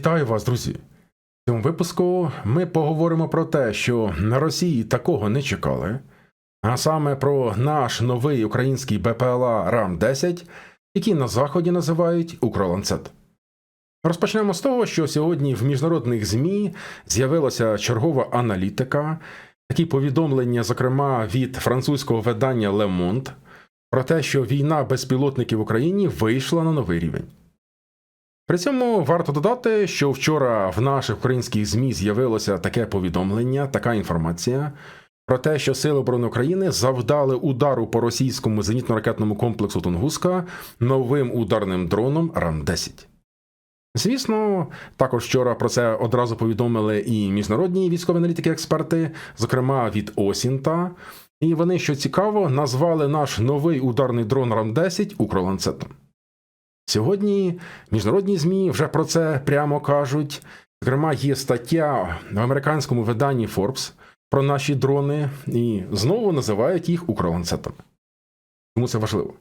Вітаю вас, друзі! В цьому випуску ми поговоримо про те, що на Росії такого не чекали, а саме про наш новий український БПЛА РАМ-10, який на Заході називають Укроланцет. Розпочнемо з того, що сьогодні в міжнародних ЗМІ з'явилася чергова аналітика, такі повідомлення, зокрема від французького видання Le Monde, про те, що війна безпілотників в Україні вийшла на новий рівень. При цьому варто додати, що вчора в наших українських ЗМІ з'явилося таке повідомлення, така інформація про те, що Сили оборони України завдали удару по російському зенітно-ракетному комплексу Тунгуска новим ударним дроном РАН-10. Звісно, також вчора про це одразу повідомили і міжнародні військові аналітики-експерти, зокрема від Осінта. І вони, що цікаво, назвали наш новий ударний дрон РАМ-10 Укроланцетом. Сьогодні міжнародні ЗМІ вже про це прямо кажуть. Зокрема, є стаття в американському виданні Forbes про наші дрони і знову називають їх укроланцетами. Тому це важливо.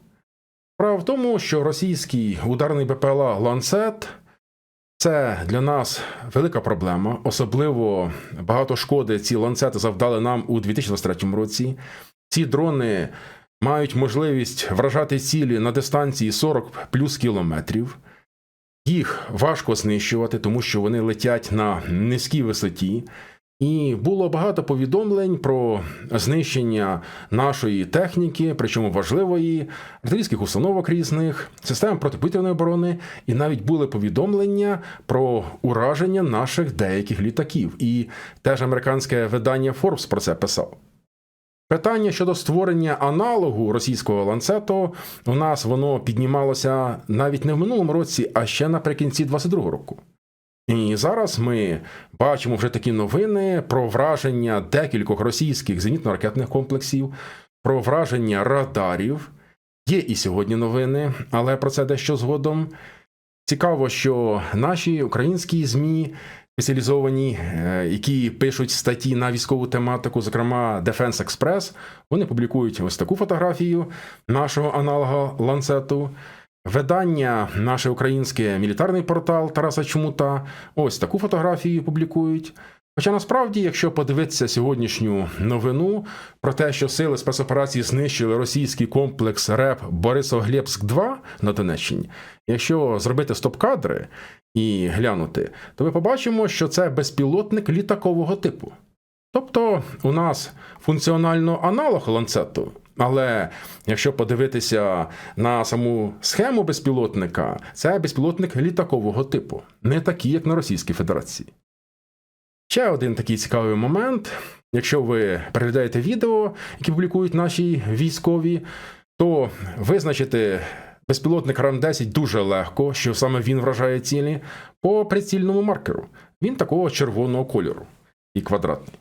Справа в тому, що російський ударний БПЛА Ланцет це для нас велика проблема. Особливо багато шкоди ці ланцети завдали нам у 2023 році. Ці дрони мають можливість вражати цілі на дистанції 40 плюс кілометрів. Їх важко знищувати, тому що вони летять на низькій висоті. І було багато повідомлень про знищення нашої техніки, причому важливої, артилерійських установок різних, систем протиповітряної оборони, і навіть були повідомлення про ураження наших деяких літаків. І теж американське видання Forbes про це писав. Питання щодо створення аналогу російського ланцету у нас воно піднімалося навіть не в минулому році, а ще наприкінці 22-го року. І зараз ми бачимо вже такі новини про враження декількох російських зенітно-ракетних комплексів, про враження радарів. Є і сьогодні новини, але про це дещо згодом. Цікаво, що наші українські ЗМІ спеціалізовані, е, які пишуть статті на військову тематику, зокрема Defense Express, вони публікують ось таку фотографію нашого аналога ланцету. Видання, наше українське мілітарний портал Тараса Чмута, ось таку фотографію публікують. Хоча насправді, якщо подивитися сьогоднішню новину про те, що сили спецоперації знищили російський комплекс РЕП Борисоглебськ 2 на Донеччині, якщо зробити стоп-кадри і глянути, то ми побачимо, що це безпілотник літакового типу. Тобто у нас функціонально аналог ланцету, але якщо подивитися на саму схему безпілотника, це безпілотник літакового типу, не такий, як на Російській Федерації. Ще один такий цікавий момент. Якщо ви переглядаєте відео, які публікують наші військові, то визначити безпілотник РАМ-10 дуже легко, що саме він вражає цілі, по прицільному маркеру. Він такого червоного кольору і квадратний.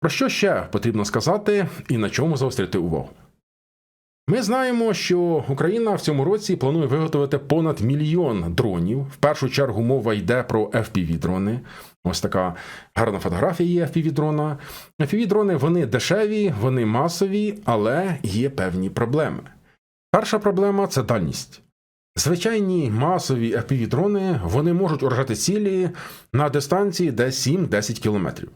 Про що ще потрібно сказати і на чому заострити увагу? Ми знаємо, що Україна в цьому році планує виготовити понад мільйон дронів. В першу чергу мова йде про fpv дрони. Ось така гарна фотографія є fpv дрона. fpv дрони вони дешеві, вони масові, але є певні проблеми. Перша проблема це дальність. Звичайні масові fpv дрони вони можуть уражати цілі на дистанції десь 7-10 кілометрів.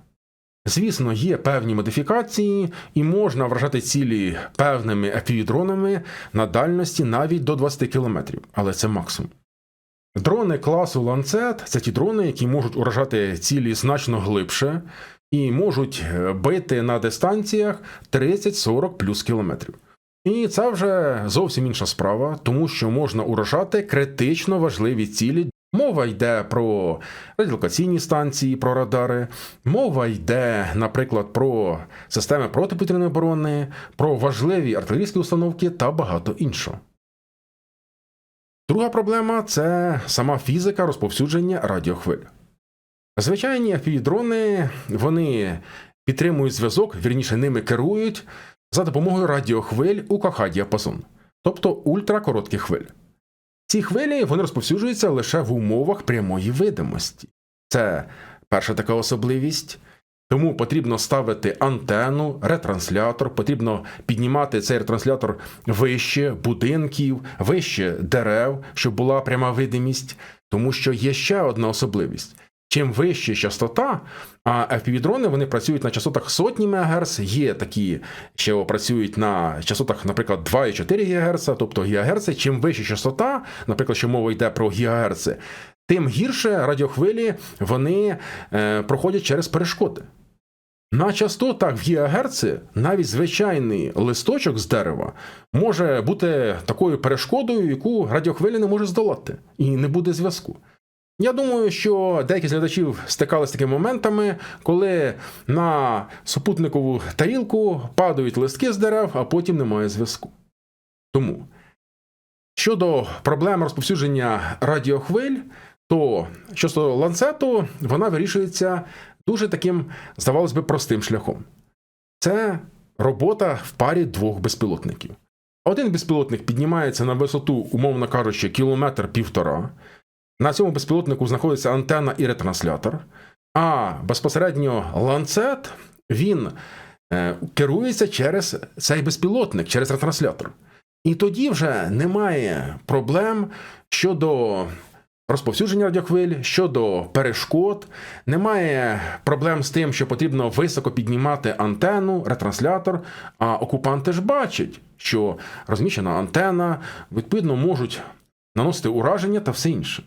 Звісно, є певні модифікації, і можна вражати цілі певними FPV-дронами на дальності навіть до 20 км, але це максимум. Дрони класу Lancet – це ті дрони, які можуть уражати цілі значно глибше і можуть е, бити на дистанціях 30-40 плюс кілометрів. І це вже зовсім інша справа, тому що можна уражати критично важливі цілі Мова йде про радіолокаційні станції, про радари, мова йде, наприклад, про системи протиповітряної оборони, про важливі артилерійські установки та багато іншого. Друга проблема це сама фізика розповсюдження радіохвиль. Звичайні FPV-дрони вони підтримують зв'язок, вірніше ними керують за допомогою радіохвиль у КХ-діапазон, тобто ультракоротких хвиль. Ці хвилі вони розповсюджуються лише в умовах прямої видимості. Це перша така особливість. Тому потрібно ставити антенну, ретранслятор, потрібно піднімати цей ретранслятор вище будинків, вище дерев, щоб була пряма видимість. Тому що є ще одна особливість. Чим вища частота, а FPV-дрони вони працюють на частотах сотні МГц, є такі, що працюють на частотах, наприклад, 2,4 ГГц, тобто ГГц. Чим вища частота, наприклад, що мова йде про ГГц, тим гірше радіохвилі вони е, проходять через перешкоди. На частотах в ГГц навіть звичайний листочок з дерева може бути такою перешкодою, яку радіохвилі не може здолати, і не буде зв'язку. Я думаю, що деякі з глядачів стикалися з такими моментами, коли на супутникову тарілку падають листки з дерев, а потім немає зв'язку. Тому щодо проблем розповсюдження радіохвиль, то щодо ланцету, вона вирішується дуже таким, здавалось би, простим шляхом. Це робота в парі двох безпілотників. Один безпілотник піднімається на висоту, умовно кажучи, кілометр півтора. На цьому безпілотнику знаходиться антенна і ретранслятор, а безпосередньо ланцет він е, керується через цей безпілотник, через ретранслятор. І тоді вже немає проблем щодо розповсюдження радіохвиль, щодо перешкод, немає проблем з тим, що потрібно високо піднімати антенну, ретранслятор. А окупанти ж бачать, що розміщена антенна, відповідно, можуть наносити ураження та все інше.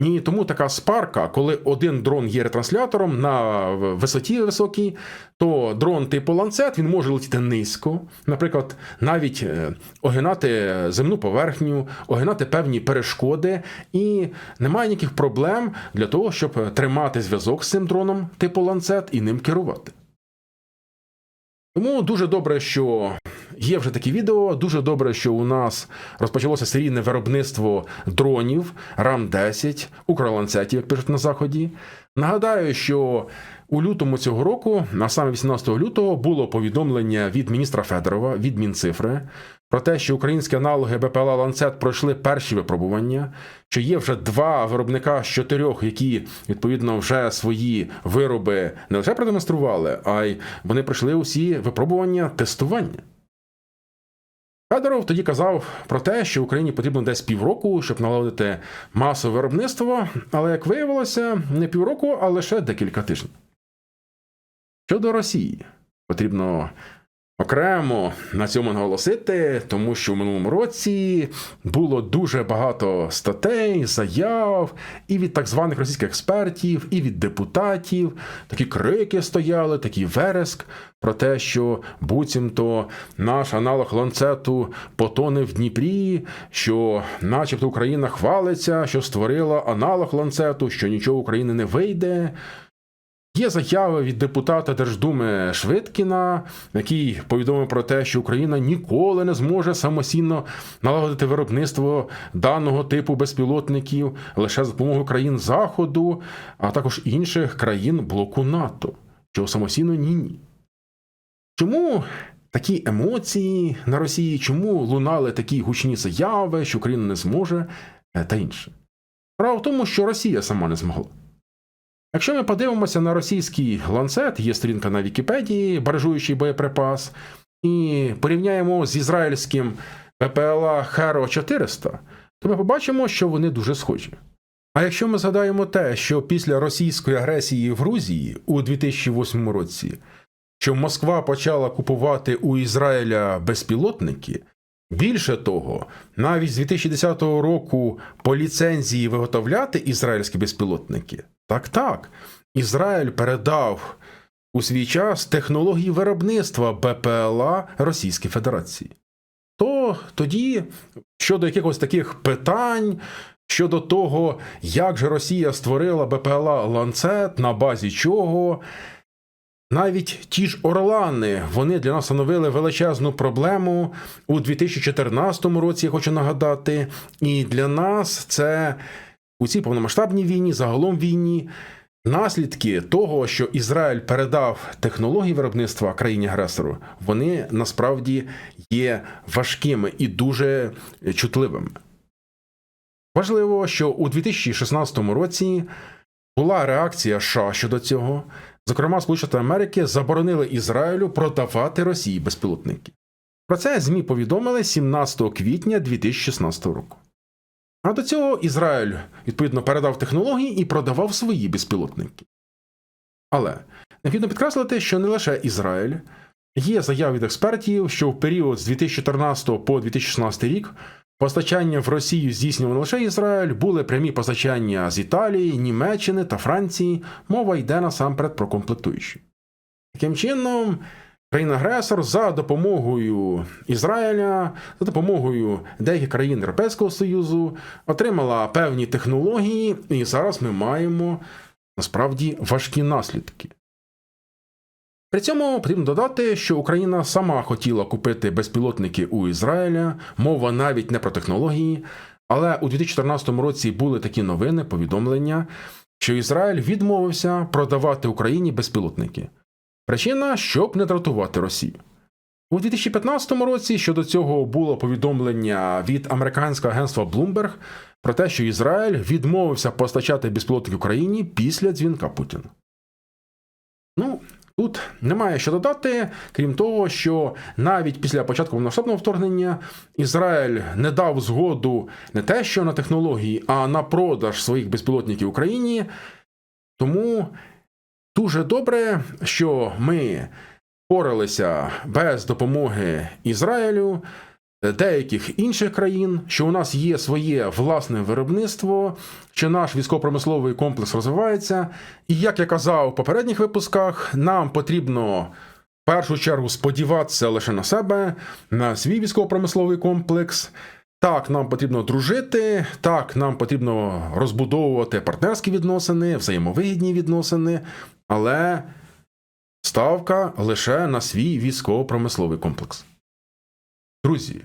І тому така спарка, коли один дрон є ретранслятором на висоті високій, то дрон типу ланцет він може летіти низько, наприклад, навіть е, огинати земну поверхню, огинати певні перешкоди, і немає ніяких проблем для того, щоб тримати зв'язок з цим дроном типу ланцет і ним керувати. Тому дуже добре, що є вже такі відео. Дуже добре, що у нас розпочалося серійне виробництво дронів ram 10 укроланцетів, як пишуть на заході. Нагадаю, що у лютому цього року, а саме 18 лютого, було повідомлення від міністра Федорова від Мінцифри про те, що українські аналоги БПЛА Ланцет пройшли перші випробування, що є вже два виробника з чотирьох, які відповідно вже свої вироби не лише продемонстрували, а й вони пройшли усі випробування тестування. Федоров тоді казав про те, що Україні потрібно десь півроку, щоб налагодити масове виробництво, але як виявилося, не півроку, а лише декілька тижнів. Щодо Росії, потрібно окремо на цьому наголосити, тому що в минулому році було дуже багато статей, заяв і від так званих російських експертів, і від депутатів. Такі крики стояли, такий вереск про те, що буцімто наш аналог ланцету потоне в Дніпрі, що, начебто, Україна хвалиться, що створила аналог ланцету, що нічого України не вийде. Є заяви від депутата Держдуми Швидкіна, який повідомив про те, що Україна ніколи не зможе самостійно налагодити виробництво даного типу безпілотників лише за допомогою країн Заходу, а також інших країн блоку НАТО, що самостійно ні ні. Чому такі емоції на Росії? Чому лунали такі гучні заяви, що Україна не зможе е, та інше? Справа в тому, що Росія сама не змогла. Якщо ми подивимося на російський ланцет, є сторінка на Вікіпедії, баражуючий боєприпас, і порівняємо з ізраїльським ППЛА Херо 400, то ми побачимо, що вони дуже схожі. А якщо ми згадаємо те, що після російської агресії в Грузії у 2008 році, що Москва почала купувати у Ізраїля безпілотники, більше того, навіть з 2010 року по ліцензії виготовляти ізраїльські безпілотники. Так, так. Ізраїль передав у свій час технології виробництва БПЛА Російській Федерації. То тоді, щодо якихось таких питань, щодо того, як же Росія створила БПЛА ланцет, на базі чого, навіть ті ж Орлани вони для нас становили величезну проблему у 2014 році, я хочу нагадати. І для нас це у цій повномасштабній війні, загалом війні, наслідки того, що Ізраїль передав технології виробництва країні агресору, вони насправді є важкими і дуже чутливими. Важливо, що у 2016 році була реакція США щодо цього. Зокрема, Сполучені Америки заборонили Ізраїлю продавати Росії безпілотники. Про це ЗМІ повідомили 17 квітня 2016 року. А до цього Ізраїль відповідно передав технології і продавав свої безпілотники. Але необхідно підкреслити, що не лише Ізраїль. Є заяви від експертів, що в період з 2014 по 2016 рік постачання в Росію здійснював не лише Ізраїль, були прямі постачання з Італії, Німеччини та Франції. Мова йде насамперед про комплектуючі. Таким чином, країна-агресор за допомогою Ізраїля, за допомогою деяких країн Європейського Союзу отримала певні технології, і зараз ми маємо насправді важкі наслідки. При цьому потрібно додати, що Україна сама хотіла купити безпілотники у Ізраїля, мова навіть не про технології. Але у 2014 році були такі новини, повідомлення, що Ізраїль відмовився продавати Україні безпілотники. Причина, щоб не дратувати Росію. У 2015 році щодо цього було повідомлення від американського агентства Bloomberg про те, що Ізраїль відмовився постачати безпілотники Україні після дзвінка Путіна. Тут немає що додати, крім того, що навіть після початку повномасштабного вторгнення Ізраїль не дав згоду не те, що на технології, а на продаж своїх безпілотників Україні. Тому дуже добре, що ми поралися без допомоги Ізраїлю, деяких інших країн, що у нас є своє власне виробництво, що наш військово-промисловий комплекс розвивається. І як я казав в попередніх випусках, нам потрібно в першу чергу сподіватися лише на себе, на свій військово-промисловий комплекс. Так, нам потрібно дружити, так, нам потрібно розбудовувати партнерські відносини, взаємовигідні відносини, але ставка лише на свій військово-промисловий комплекс. Друзі,